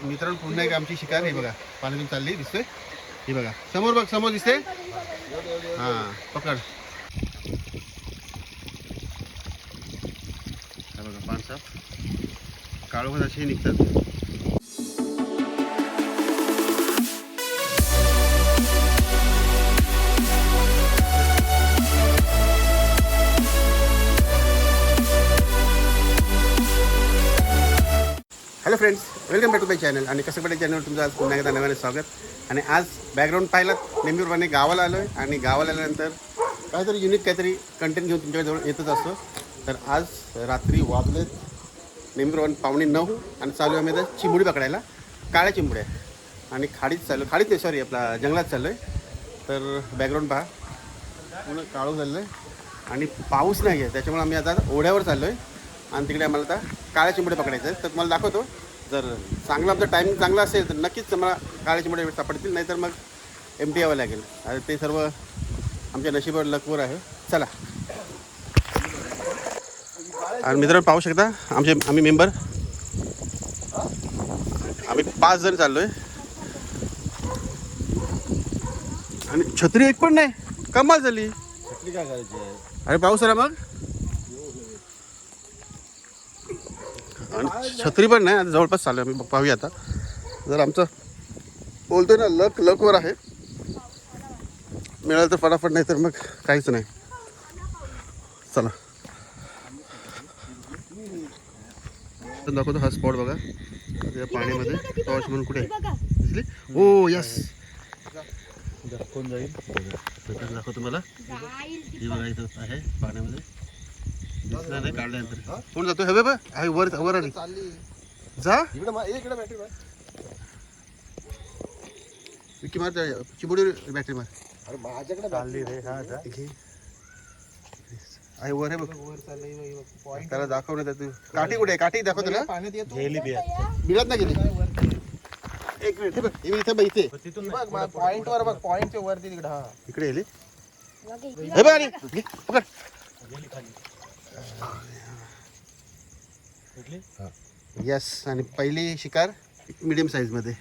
मित्रांनो पुन्हा एक आमची शिकार आहे बघा. पाण्यातून चालली दिसतोय? हे बघा. समोर बघ समोर दिसते हा पकड. बघा पान काळोखात असे निघतात. Welcome back to my channel आणि कसं पडे चॅनल तुमचं आज पुन्हा एकदा नव्याने स्वागत. आणि आज बॅकग्राऊंड पाहिलात नेहमीप्रमाणे गावाला आलो आहे आणि गावाला आल्यानंतर काहीतरी युनिक काहीतरी कंटेंट घेऊन तुमच्याजवळ येतच असतो. तर आज रात्री वाजलेत नेहमीप्रमाणे पावणे नऊ आणि चालू आहे आम्ही आता चिंबुडी पकडायला. काळ्या चिंबुड्या आणि खाडीत चालू खाडीत नाही सॉरी आपला जंगलात चाललो आहे तर बॅकग्राऊंड पहा. पूर्ण काळू झालेलं आहे आणि पाऊस नाही आहे त्याच्यामुळे आम्ही आता ओढ्यावर चाललो आहे आणि तिकडे आम्हाला आता काळ्या चिंबडे पकडायचं आहे तर तुम्हाला दाखवतो. जर चांगला आमचा टायमिंग चांगला असेल तर नक्कीच मला काळ्या चिंबडे सापडतील नाहीतर मग एम टी यावं लागेल. आणि ते सर्व आमच्या नशिबावर लकवर आहे. चला. आणि मित्रांनो पाहू शकता आमचे आम्ही मेंबर आम्ही पाच जण चाललो आहे आणि छत्री एक पण नाही. कमाल झाली. काय करायची आहे? अरे पाऊस आला मग. आणि छत्री पण नाही आता जवळपास चालू आहे. आम्ही पाहूया आता. जर आमचं बोलतोय ना लक लकवर आहे. मिळालं तर फटाफट नाही तर मग काहीच नाही. चला. तर दाखवतो हा स्पॉट बघा. त्या पाण्यामध्ये. टॉर्च म्हणून कुठे आहे? दिसली? ओ यस कोण जाईल. दाखवतो तुम्हाला. हे बघा इथं आहे पाण्यामध्ये. दिसणार नाही काढल्यानंतर. कोण जातो? हे बघ आहे वर वर आली. चालली. जा. इकडे मा- ये इकडे बॅटरी मार विकी मार त्या बॅटरी मार. अरे माझ्याकडे चालली रे हा घे आहे वर आहे बघ. त्याला दाखव ना तू काठी कुठे आहे? काठी दाखव तुला पाण्यात येतो. गेली बिया मिळत ना गेली. एक मिनिट हे बघ. हे इथे बघ इथे. तिथून बघ पॉईंट वर बघ पॉईंटच्या वरती तिकडे हा. इकडे गेली. हे बघ आली घे, पकड. यस आणि पहिली शिकार मिडियम साईजमध्ये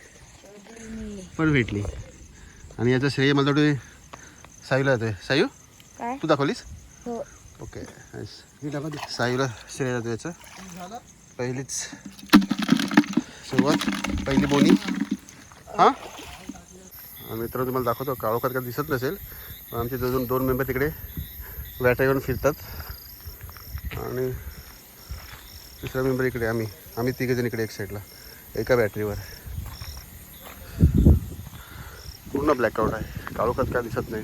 पण भेटली. आणि याचं श्रेय मला वाटतं सायूला जातोय सायू? काय? तू दाखवलीस? हो. ओके सायूला श्रेय जातो याचं. पहिलीच सुरुवात पहिली बोनी. हां? मित्र तुम्हाला दाखवतो. काळोखात का दिसत नसेल पण आमचे दोन दोन मेंबर तिकडे वॅटा घेऊन फिरतात. आणि तिसरा मेंबर इकडे आम्ही. आम्ही तिघेजण इकडे एक साईडला एका बॅटरीवर पूर्ण ब्लॅकआउट आहे. काळोखात काय दिसत नाही.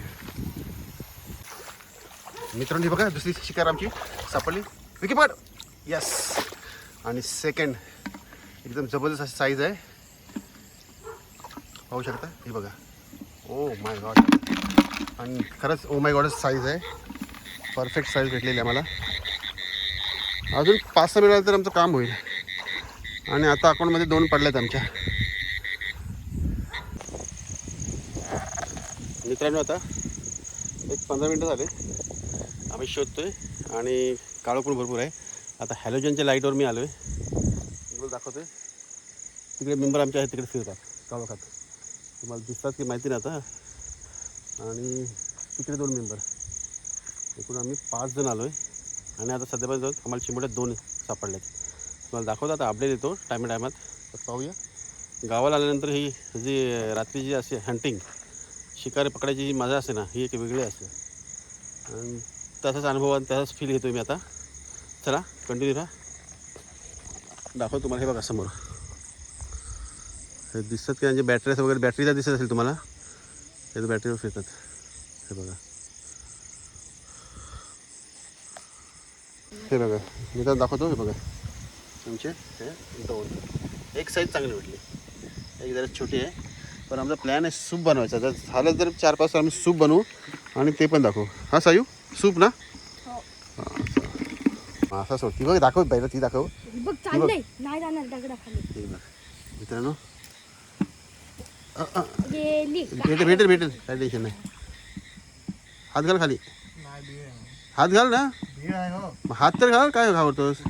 मित्रांनी बघा दुसरी शिकार आमची सापडली. विकी पकड यस आणि सेकंड एकदम जबरदस्त अशी साईज आहे. पाहू शकता? हे बघा. ओ माय गॉड आणि खरंच ओ माय गॉडच साईज आहे. परफेक्ट साईज भेटलेली आहे मला अजून पाच सहा मिळालं तर आमचं काम होईल. आणि आता अकाउंटमध्ये दोन पडल्यात आमच्या. मित्रांनो आता एक पंधरा मिनटं झाले. आम्ही शोधतो आहे आणि काळं पण भरपूर आहे. आता हॅलोजनच्या लाईटवर मी आलो आहे दाखवतो आहे तिकडे मेंबर आमचे आहेत तिकडे फिरतात काळोखात तुम्हाला दिसतात की माहिती नाही आता. आणि तिकडे दोन मेंबर एकूण आम्ही पाच जण आलो आहे आणि आता सध्यापर्यंत आम्हाला चिमड्यात दोन सापडल्यात तुम्हाला दाखवतो आता अपडेट येतो टायमा टायमात तर पाहूया. गावाला आल्यानंतर ही, जी रात्री जी असे हंटिंग शिकारी पकडायची जी मज़ा असते ना, ही एक आणि तसाच अनुभव तसाच फील घेतो मी आता. चला कंटिन्यू राहा दाखव तुम्हाला, हे बघा समोर. हे दिसतात की म्हणजे बॅटरीज वगैरे बॅटरीचा दिसत असेल तुम्हाला. हे बॅटरीवर हे बघा मी तर दाखवतो हे बघा. तुमचे हे दोन. एक साईज चांगली भेटली. एक जरा छोटी आहे. पण आमचा प्लॅन आहे सूप बनवायचा. जर झालं जर चार पाच आम्ही सूप बनवू आणि ते पण दाखवू. हा सायू? सूप ना? हां. असं. सोड ती बघ दाखव पहिलं ती दाखव. मित्रांनो. भेटेल भेटेल काही टेन्शन नाही. हात घाल खाली. हात घाल ना. हो. मग हात तर घाल काय घाबरतोस?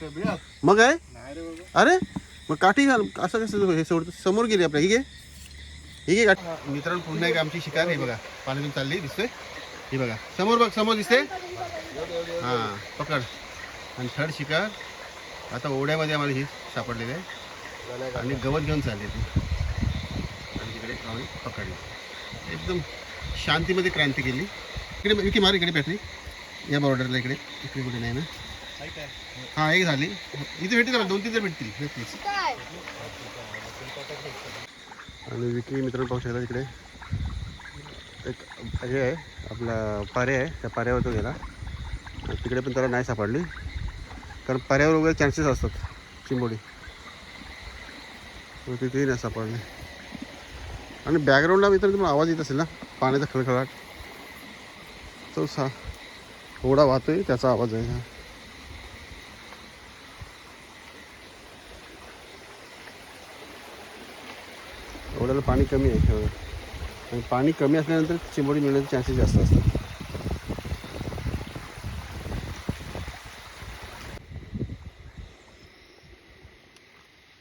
मग आहे नाही अरे मग काठी घाल. असं कसं हे सोड समोर गेली आपल्या. ही घे. ही घे काठी. मित्रांनो पुन्हा एक आमची शिकार आहे बघा. पाण्यातून चालली दिसतोय? ही बघा. समोर बघ समोर दिसते हां पकड. आणि थर्ड शिकार. आता ओढ्यामध्ये आम्हाला ही सापडलेली आहे. आणि गवत घेऊन चालली ती. आणि तिकडे पकडली. एकदम शांतीमध्ये क्रांती केली. इकडे इकडे मार इकडे बॅटरी. या बॉर्डरला इकडे इकडे कुठे नाही ना? हां एक झाली. इथे भेटतील का? दोन तीन तर भेटतील. नक्कीच आणि विक्री मित्रांनो पाहू शकता तिकडे एक हे आहे आपला पारे आहे. त्या पाऱ्यावर तो गेला. तिकडे पण त्याला नाही सापडली. कारण पाऱ्यावर वगैरे चान्सेस असतात. चिंबोडी. तिथेही नाही सापडली. आणि बॅकग्राऊंडला मित्रांनो तुम्हाला आवाज येत असेल ना? पाण्याचा खळखळाट. तो सा ओढा वाहतोय त्याचा आवाज आहे. हा एवढ्याला पाणी कमी आहे आणि पाणी कमी असल्यानंतर चिंबोडी मिळण्याचे चान्सेस जास्त असतात.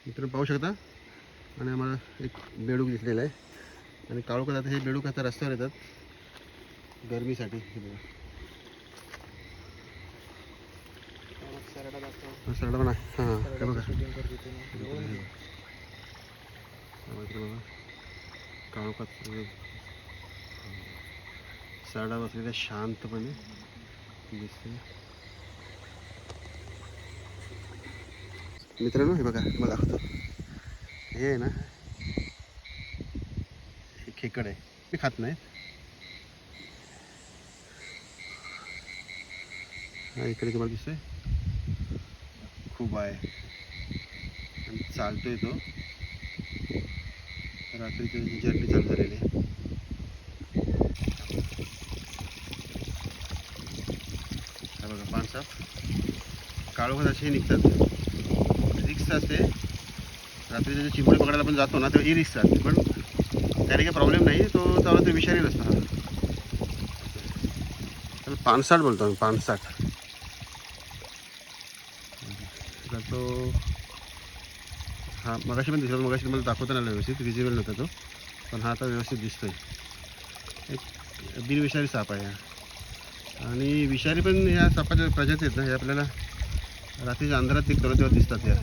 मित्र पाहू शकता? आणि आम्हाला एक बेडूक दिसलेला आहे. आणि काळोखात आता हे बेडूक आता रस्त्यावर येतात. गरमीसाठी. हे बघा. हा, हां हे बघा हे काळोखात सरडा बसलेला शांतपणे दिसते मित्रांनो हे बघा मला दाखवतो हे आहे ना हे खेकड आहे मी खात नाही हा इकडे तुम्हाला दिसतोय खूप आहे. आणि चालतोय तो. रात्रीची जर्नी चालू झालेली आहे. हा बघा पानसाप काळोखात असे निघतात. रिक्स असते. रात्री त्याचे चिंबोडी पकडायला आपण जातो ना तर ई रिक्षा असते. पण त्याने काही प्रॉब्लेम नाही. तो त्याला ते विषारी नसता तर पानसाठ बोलतो आम्ही पानसाठ तर तो हा मगाशी पण दिसला मगाशी तुम्हाला दाखवता नाही आला व्यवस्थित विजिबल नव्हता तो. पण हा आता व्यवस्थित दिसतोय. एक बिनविषारी साप आहे हा. आणि विषारी पण ह्या सापाच्या प्रजाती आहेत ना हे आपल्याला रात्रीच्या अंधारात ते करत तेव्हा दिसतात या.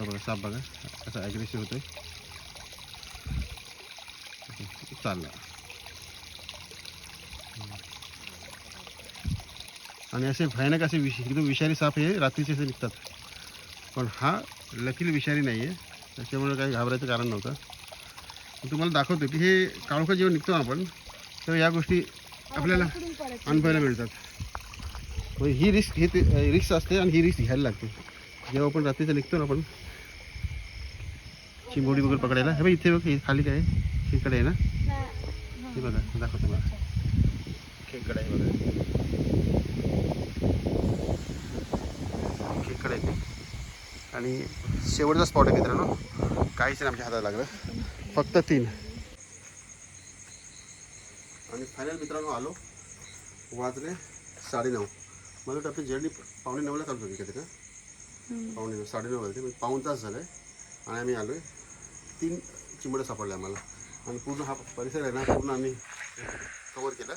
बघा साप बघा असा ॲग्रेसिव्ह होतोय. चालला. आणि असे भयानक असे विष एकदम विषारी साप हे रात्रीचे असे निघतात. पण हा लकीली विषारी नाही आहे त्याच्यामुळे काही घाबरायचं कारण नव्हतं. मी तुम्हाला दाखवतो की हे काळोखा जेव्हा निघतो ना आपण तेव्हा या गोष्टी आपल्याला अनुभवायला मिळतात. ही रिस्क हे ते रिस्क असते आणि ही रिस्क घ्यायला लागते. जेव्हा आपण रात्रीचं निघतो ना आपण चिंबोडी वगैरे पकडायला. हे बघ इथे बघ खाली काय? खेकडे आहे ना? हे. बघा दाखवतो मला खेकडे आहे बघा. ते आणि शेवटचा स्पॉट आहे मित्रांनो. काहीच नाही आमच्या हातात लागलं. फक्त तीन. आणि फायनल मित्रांनो आलो. वाजले साडेनऊ. मला वाटतं आपली जर्नी पावणे नऊला चालू होती का? ते का पावणे नऊ साडेनऊ वाजले. म्हणजे पाऊण तास झालं. आहे आणि आम्ही आलो आहे तीन चिंबडं सापडले आम्हाला. आणि पूर्ण हा परिसर आहे ना पूर्ण आम्ही कवर केला.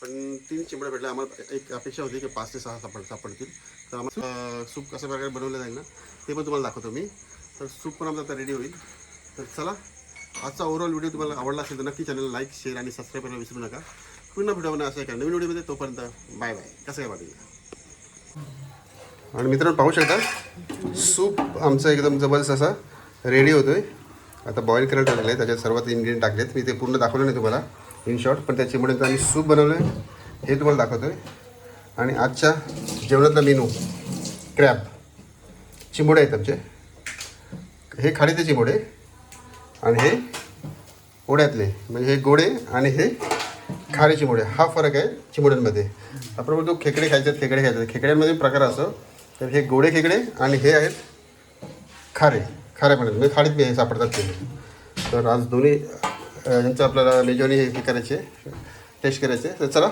पण तीन चिंबडं भेटले आम्हाला एक अपेक्षा होती की पाच ते सहा सापड सापडतील. तर आम्हाला सूप कशा प्रकारे बनवलं जाईल ना ते पण तुम्हाला दाखवतो मी. तर सूप पण आमचं आता रेडी होईल. तर चला आजचा ओव्हरऑल व्हिडिओ तुम्हाला आवडला असेल तर नक्की चॅनल लाईक शेअर आणि सबस्क्राईब करायला विसरू नका. पुन्हा भेटावं असं एका नवीन व्हिडिओमध्ये तोपर्यंत बाय बाय कसं काय वाटेल? आणि मित्रांनो पाहू शकता सूप आमचं एकदम जबरदस्त असा रेडी होतोय. आता बॉईल करायला टाकलं आहे त्याच्यात सर्वात इन्ग्रेडियंट टाकलेत. मी ते पूर्ण दाखवलं नाही तुम्हाला इन शॉर्ट पण त्याच्यामुळे आम्ही सूप बनवलं आहे हे तुम्हाला दाखवतो आहे आणि आजच्या जेवणातला मेनू. क्रॅब. चिंबोडे आहेत आमचे. हे खाडीचे चिंबोडे आणि हे ओढ्यातले. म्हणजे हे गोडे आणि हे खारे चिंबोडे. हा फरक आहे चिंबोड्यांमध्ये. आपण बोलतो खेकडे खायचे आहेत, खेकडे खायचे आहेत. खेकड्यांमध्ये प्रकार असं तर हे गोडे खेकडे आणि हे आहेत खारे. खारे पण म्हणजे खाडीत हे सापडतात ते. तर आज दोन्ही यांचं आपल्याला मेजवानी हे करायचे टेस्ट करायचे. तर चला